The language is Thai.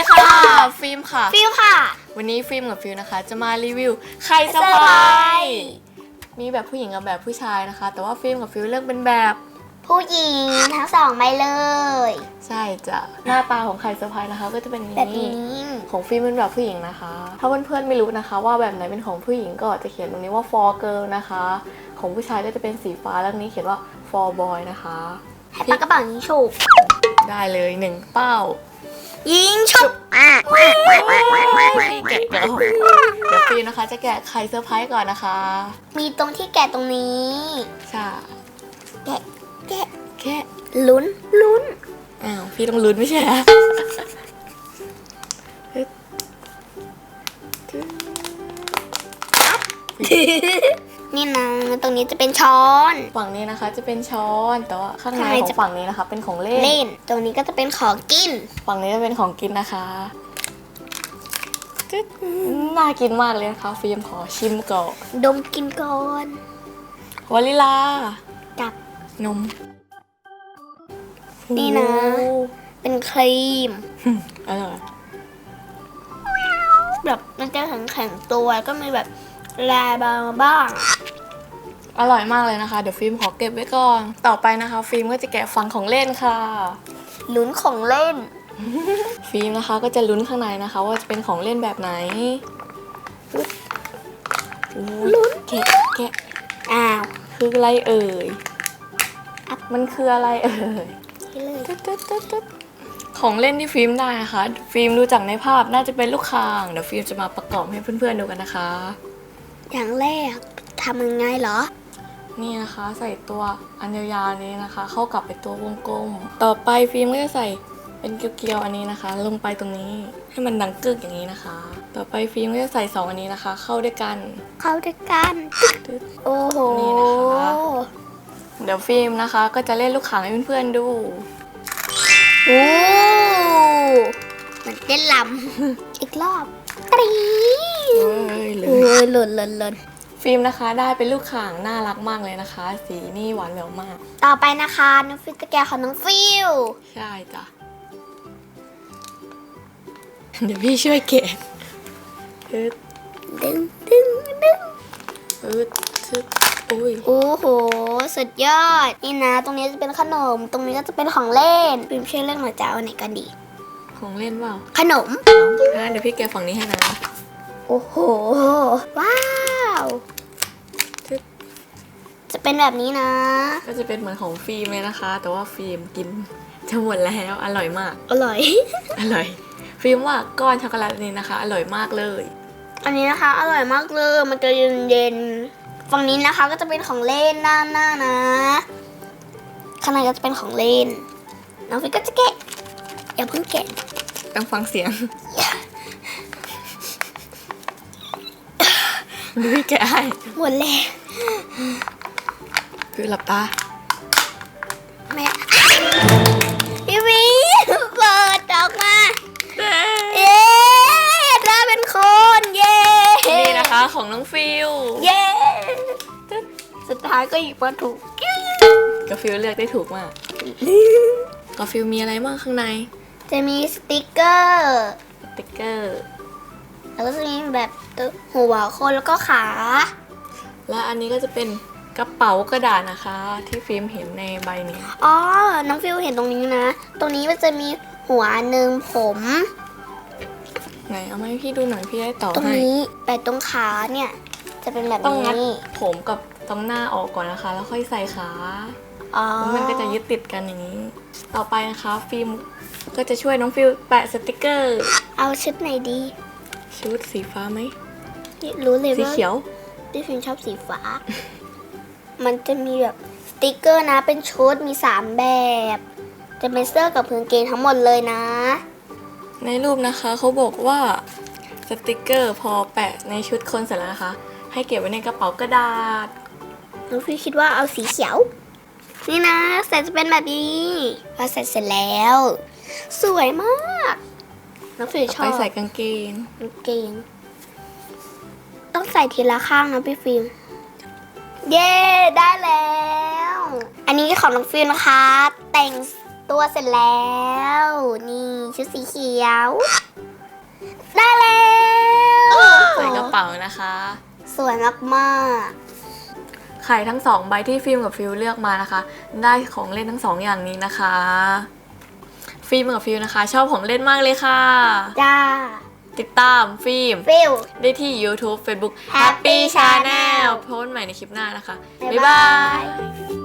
ดีค่ะ ฟิล์มค่ะ ฟิลค่ะ วันนี้ฟิล์มกับฟิลนะคะ จะมารีวิวไข่สะเซอร์พไพรายส์มีแบบผู้หญิงกับแบบผู้ชายนะคะ แต่ว่าฟิล์มกับฟิลเลือกเป็นแบบ ผู้หญิงทั้งสองใบเลย ใช่จ้ะหน้าตาของไข่สะพายนะคะ ก็จะเป็นอย่างแบบนี้ นี้ ของฟิล์มเป็นแบบผู้หญิงนะคะ ถ้าเพื่อนๆไม่รู้นะคะ ว่าแบบไหนเป็นของผู้หญิงก็จะเขียนตรงนี้ว่า for girl นะคะ ของผู้ชายก็จะเป็นสีฟ้าแล้วนี้เขียนว่า for boy นะคะ ให้ปากกระเป๋ายิงฉุบได้เลยหนึ่งเป้า ยิงฉุบอะพี่แกะเดี๋ยวเดี๋ยวฟิล์มนะคะ จะแกะไข่เซอร์ไพรส์ก่อนนะคะมีตรงที่แกะตรงนี้ ใช่แกะแกะแค่ลุ้นลุ้นอ้าวพี่ต้องลุ้นไม่ใช่เหรอ นี่นะ ตรงนี้จะเป็นช้อน ฝั่งนี้นะคะจะเป็นช้อน แต่ว่าข้างในข้างในของจะฝั่งนี้นะคะ เป็นของเล่น เล่น ตรงนี้ก็จะเป็นของกิน ฝั่งนี้จะเป็นของกินนะคะจึ๊ดน่ากินมากเลยนะคะฟิล์มขอชิมก่อนดมกินก่อนวานิลากับ นมนี่นะ โอ้เป็นครีม อร่อยแบบมันจะแข็งแข็งๆตัวก็มีแบบลายบางบ้างอ ร่อยมากเลยนะคะ เดี๋ยวฟิล์มขอเก็บไว้ก่อน ต่อไปนะคะ ฟิล์มก็จะแกะฝั่งของเล่นค่ะ ลุ้นของเล่น ฟิล์มนะคะก็จะลุ้นข้างในนะคะ ว่าจะเป็นของเล่นแบบไหนปึ๊บลุ้นแกะแกะอ้าวคืออะไรเอ่ย มันคืออะไรเอ่ยนี่เลยตึ๊ดตึ๊ดตึ๊ดตึ๊ดของเล่นที่ฟิล์มได้นะคะ ฟิล์มดูจากในภาพน่าจะเป็นลูกคาง เดี๋ยวฟิล์มจะมาประกอบให้เพื่อนๆดูกันนะคะ อย่างแรกทำยังไงเหรอ นี่นะคะใส่ตัวอันยาวๆนี้นะคะ เข้ากับไปตัววงกลม ต่อไปฟิล์มก็จะใส่เป็นเกลียวๆอันนี้นะคะ ลงไปตรงนี้ให้มันดังกึกอย่างนี้นะคะ ต่อไปฟิล์มก็จะใส่สองอันนี้นะคะ เข้าด้วยกัน เข้าด้วยกันตึ๊ดโอ้โหนี่นะคะเดี๋ยวฟิล์มนะคะ ก็จะเล่นลูกข่างให้เพื่อนๆดูโอ้มันเต้นลำอีกรอบตรีเอ้ยเลโอ้ยยหล่นหล่นหล่น ฟิล์มนะคะได้เป็นลูกข่างน่ารักมากเลยนะคะ สีนี่หวานแหววมาก ต่อไปนะคะน้องฟิลจะแกะของน้องฟิลใช่จ้ะ เดี๋ยวพี่ช่วยเกะอึดดึงดึงดึงอึดทึดอุ้ย โอ้โห สุดยอด นี่นะ ตรงนี้จะเป็นขนม ตรงนี้ก็จะเป็นของเล่นฟิล์มช่วยเลือกหน่อยจะเอาอันไหนกันดี ของเล่นเปล่าขนมงั้นเดี๋ยวพี่แกะฝั่งนี้ให้นะ โอ้โห ว้าว ทึดจะเป็นแบบนี้นะ ก็จะเป็นเหมือนของฟิล์มเลยนะคะ แต่ว่าฟิล์มกินจะหมดแล้วอร่อยมาก อร่อย อร่อย ฟิล์มว่าก้อนช็อกโกแลตอันนี้นะคะ อร่อยมากเลย อันนี้นะคะ อร่อยมากเลย มันจะเย็นเย็นๆฝั่งนี้นะคะก็จะเป็นของเล่นหน้าหน้านะข้างในก็จะเป็นของเล่นน้องฟิกก็จะแกะอย่าเพิ่งแกะต้องฟังเสียง ดูพี่แกะให้หมดแล้วคือหลับตา แม่พี่วีเปิดออกมาเย้ได้เป็นคนเย้นี่นะคะของน้องฟิลเย้สุดท้ายก็หยิบมาถูกกาฟิลเลือกได้ถูกมากกาฟิลมีอะไรบ้างข้างใน จะมีสติกเกอร์ สติกเกอร์ แล้วก็จะมีแบบตัวหัวคนแล้วก็ขา และอันนี้ก็จะเป็นกระเป๋ากระดาษนะคะ ที่ฟิล์มเห็นในใบนี้อ๋อ น้องฟิวเห็นตรงนี้นะ ตรงนี้มันจะมีหัวหนึ่งผมไหนเอามาให้พี่ดูหน่อยพี่ได้ต่อตรงให้นี้แต่ตรงขาเนี่ย จะเป็นแบบต้องงัดนี้ผมกับตรงหน้าออกก่อนนะคะ แล้วค่อยใส่ขาอ๋อแล้วมันก็จะยึดติดกันอย่างนี้ ต่อไปนะคะฟิล์มก็จะช่วยน้องฟิลแปะสติกเกอร์ เอาชุดไหนดี ชุดสีฟ้าไหมรู้เลยสีว่าเขียวพี่ฟิวชอบสีฟ้า มันจะมีแบบสติกเกอร์นะ เป็นชุดมีสามแบบ จะเป็นเสื้อกับกางเกงทั้งหมดเลยนะ ในรูปนะคะเขาบอกว่าสติกเกอร์พอแปะในชุดคนเสร็จแล้วนะคะ ให้เก็บไว้ในกระเป๋ากระดาษน้องฟิวคิดว่าเอาสีเขียว นี่นะใส่จะเป็นแบบนี้พอใส่เสร็จแล้ว สวยมาก น้องฟิชอไปใส่กางเกง กางเกงต้องใส่ทีละข้างนะพี่ฟิลเย้ได้แล้ว อันนี้ของน้องฟิลนะคะ แต่งตัวเสร็จแล้ว นี่ชุดสีเขียว ได้แล้วใส่กระเป๋านะคะ สวยมากไข่ทั้งสองใบที่ฟิล์มกับฟิลเลือกมานะคะ ได้ของเล่นทั้งสองอย่างนี้นะคะ ฟิล์มกับฟิลนะคะ ชอบของเล่นมากเลยค่ะๆจ้า ติดตามฟิล์ม ฟิล ได้ที่ YouTube Facebook Happy Happy Channel Channel โพสต์ใหม่ในคลิปหน้านะคะ บ๊ายบายบ๊ายบาย